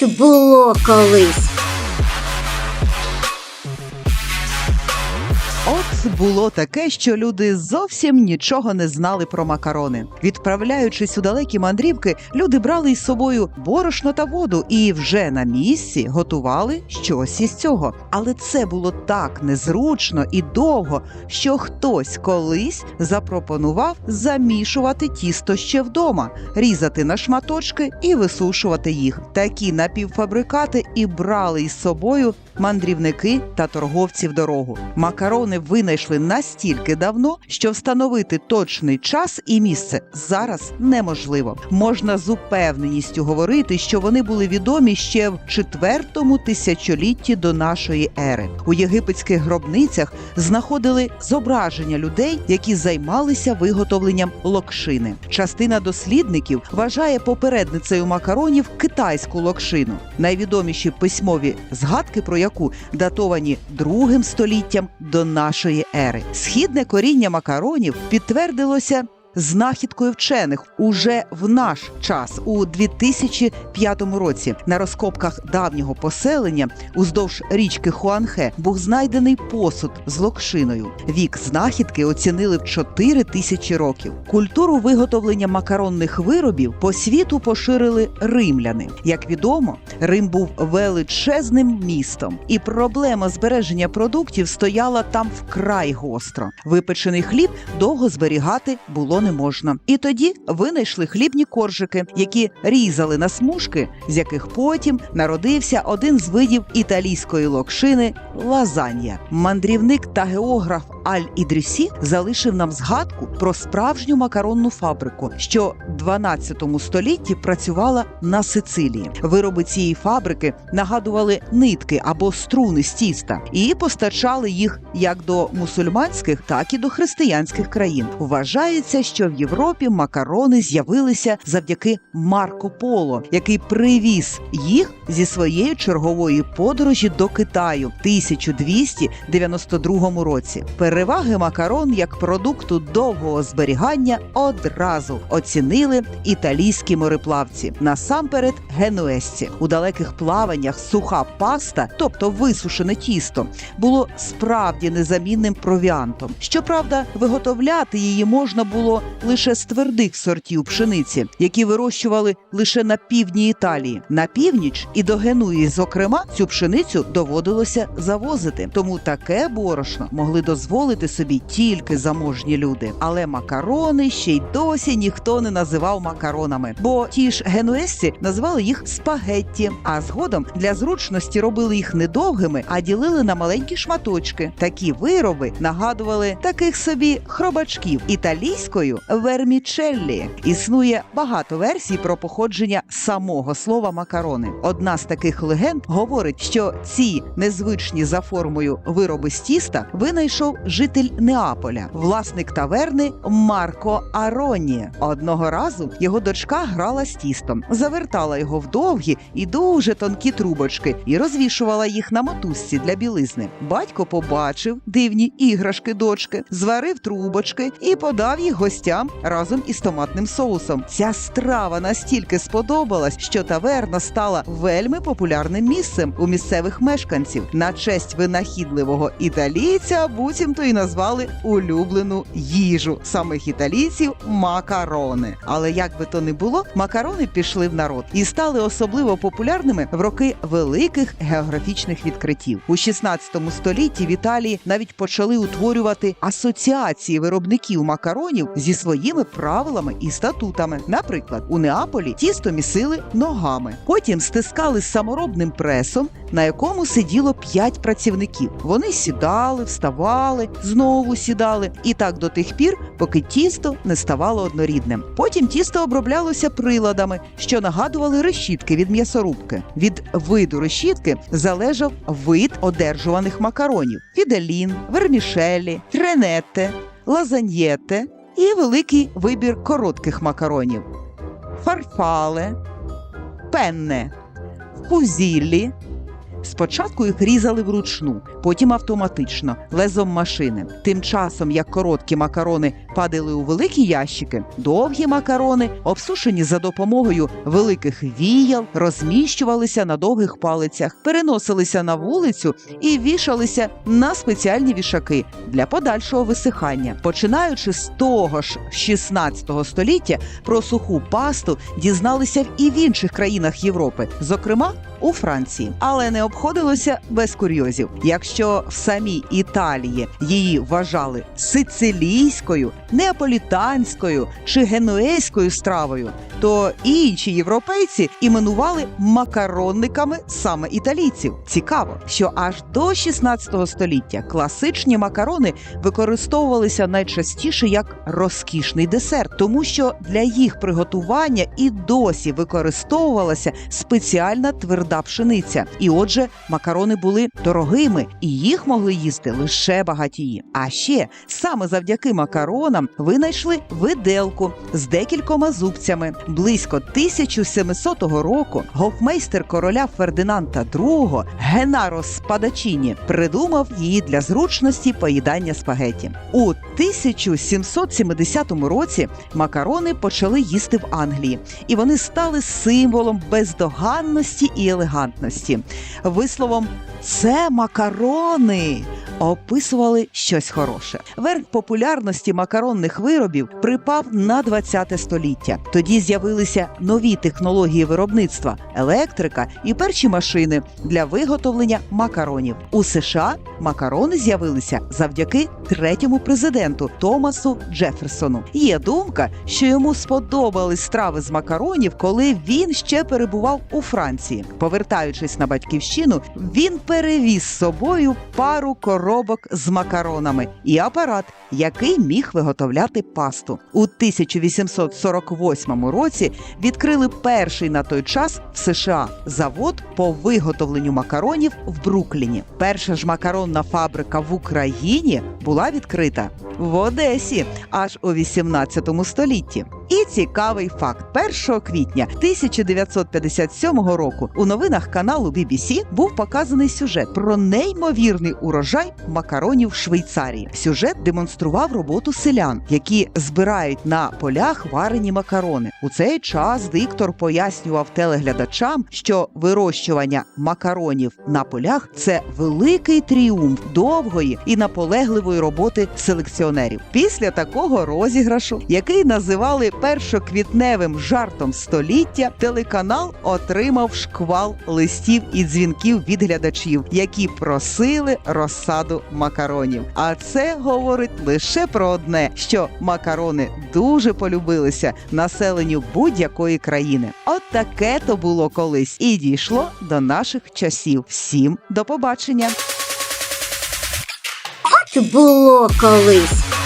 От було колись. Було таке, що люди зовсім нічого не знали про макарони. Відправляючись у далекі мандрівки, люди брали із собою борошно та воду і вже на місці готували щось із цього. Але це було так незручно і довго, що хтось колись запропонував замішувати тісто ще вдома, різати на шматочки і висушувати їх. Такі напівфабрикати і брали із собою мандрівники та торговці в дорогу. Макарони винайшли настільки давно, що встановити точний час і місце зараз неможливо. Можна з упевненістю говорити, що вони були відомі ще в четвертому тисячолітті до нашої ери. У єгипетських гробницях знаходили зображення людей, які займалися виготовленням локшини. Частина дослідників вважає попередницею макаронів китайську локшину. Найвідоміші письмові згадки про яку датовані другим століттям до нашої ери. Східне коріння макаронів підтвердилося. Знахідкою вчених уже в наш час у 2005 році на розкопках давнього поселення уздовж річки Хуанхе був знайдений посуд з локшиною. Вік знахідки оцінили в 4 тисячі років. Культуру виготовлення макаронних виробів по світу поширили римляни. Як відомо, Рим був величезним містом, і проблема збереження продуктів стояла там вкрай гостро. Випечений хліб довго зберігати було не можна. І тоді винайшли хлібні коржики, які різали на смужки, з яких потім народився один з видів італійської локшини лазанья. Мандрівник та географ Аль Ідрісі залишив нам згадку про справжню макаронну фабрику, що в 12 столітті працювала на Сицилії. Вироби цієї фабрики нагадували нитки або струни з тіста і постачали їх як до мусульманських, так і до християнських країн. Вважається, що в Європі макарони з'явилися завдяки Марко Поло, який привіз їх зі своєї чергової подорожі до Китаю в 1292 році. Переваги макарон як продукту довгого зберігання одразу оцінили італійські мореплавці, насамперед генуезці. У далеких плаваннях суха паста, тобто висушене тісто, було справді незамінним провіантом. Щоправда, виготовляти її можна було лише з твердих сортів пшениці, які вирощували лише на півдні Італії. На північ і до Генуї, зокрема, цю пшеницю доводилося завозити. Тому таке борошно могли дозволити собі тільки заможні люди. Але макарони ще й досі ніхто не називав макаронами, бо ті ж генуезці називали їх спагетті. А згодом для зручності робили їх недовгими, а ділили на маленькі шматочки. Такі вироби нагадували таких собі хробачків італійською вермічеллі. Існує багато версій про походження самого слова макарони. Одна з таких легенд говорить, що ці незвичні за формою вироби з тіста винайшов житель Неаполя, власник таверни Марко Ароні. Одного разу його дочка грала з тістом, завертала його в довгі і дуже тонкі трубочки і розвішувала їх на мотузці для білизни. Батько побачив дивні іграшки дочки, зварив трубочки і подав їх гостям разом із томатним соусом. Ця страва настільки сподобалась, що таверна стала вельми популярним місцем у місцевих мешканців. На честь винахідливого італійця буцімто і назвали улюблену їжу самих італійців макарони. Але як би то не було, макарони пішли в народ і стали особливо популярними в роки великих географічних відкриттів. У 16 столітті в Італії навіть почали утворювати асоціації виробників макаронів зі своїми правилами і статутами. Наприклад, у Неаполі тісто місили ногами, потім стискали саморобним пресом, на якому сиділо п'ять працівників. Вони сідали, вставали, знову сідали, і так до тих пір, поки тісто не ставало однорідним. Потім тісто оброблялося приладами, що нагадували решітки від м'ясорубки. Від виду решітки залежав вид одержуваних макаронів: фіделін, вермішелі, тренете, лазаньєте і великий вибір коротких макаронів: фарфале, пенне, фузілі, Спочатку їх різали вручну, потім автоматично, лезом машини. Тим часом, як короткі макарони падали у великі ящики, довгі макарони, обсушені за допомогою великих віял, розміщувалися на довгих палицях, переносилися на вулицю і вішалися на спеціальні вішаки для подальшого висихання. Починаючи з того ж 16 століття про суху пасту дізналися і в інших країнах Європи, зокрема у Франції, але не обходилося без курйозів. Якщо в самій Італії її вважали сицилійською, неаполітанською чи генуезькою стравою, то інші європейці іменували макаронниками саме італійців. Цікаво, що аж до 16 століття класичні макарони використовувалися найчастіше як розкішний десерт, тому що для їх приготування і досі використовувалася спеціальна тверда пшениця. І отже, макарони були дорогими, і їх могли їсти лише багатії. А ще саме завдяки макаронам винайшли виделку з декількома зубцями. Близько 1700 року гофмейстер короля Фердинанда II Генаро Спадачіні придумав її для зручності поїдання спагеті. У 1770 році макарони почали їсти в Англії, і вони стали символом бездоганності і елегантності. Висловом це макарони описували щось хороше. Верх популярності макаронних виробів припав на 20 століття. Тоді з'явилися нові технології виробництва, електрика і перші машини для виготовлення макаронів. У США макарони з'явилися завдяки третьому президенту Томасу Джеферсону. Є думка, що йому сподобались страви з макаронів, коли він ще перебував у Франції. Повертаючись на батьківщину, він перевіз з собою пару коробок з макаронами і апарат, який міг виготовляти пасту. У 1848 році відкрили перший на той час в США завод по виготовленню макаронів в Брукліні. Перша ж макаронна фабрика в Україні була відкрита в Одесі аж у 18 столітті. І цікавий факт: 1 квітня 1957 року у новинах каналу BBC був показаний сюжет про неймовірний урожай макаронів Швейцарії. Сюжет демонстрував роботу селян, які збирають на полях варені макарони. У цей час диктор пояснював телеглядачам, що вирощування макаронів на полях це великий тріумф довгої і наполегливої роботи селекціонерів. Після такого розіграшу, який називали першоквітневим жартом століття, телеканал отримав шквал листів і дзвінків від глядачів, які просили розсаду макаронів. А це говорить лише про одне: що макарони дуже полюбилися населенню будь-якої країни. От таке то було колись і дійшло до наших часів. Всім до побачення! Було колись.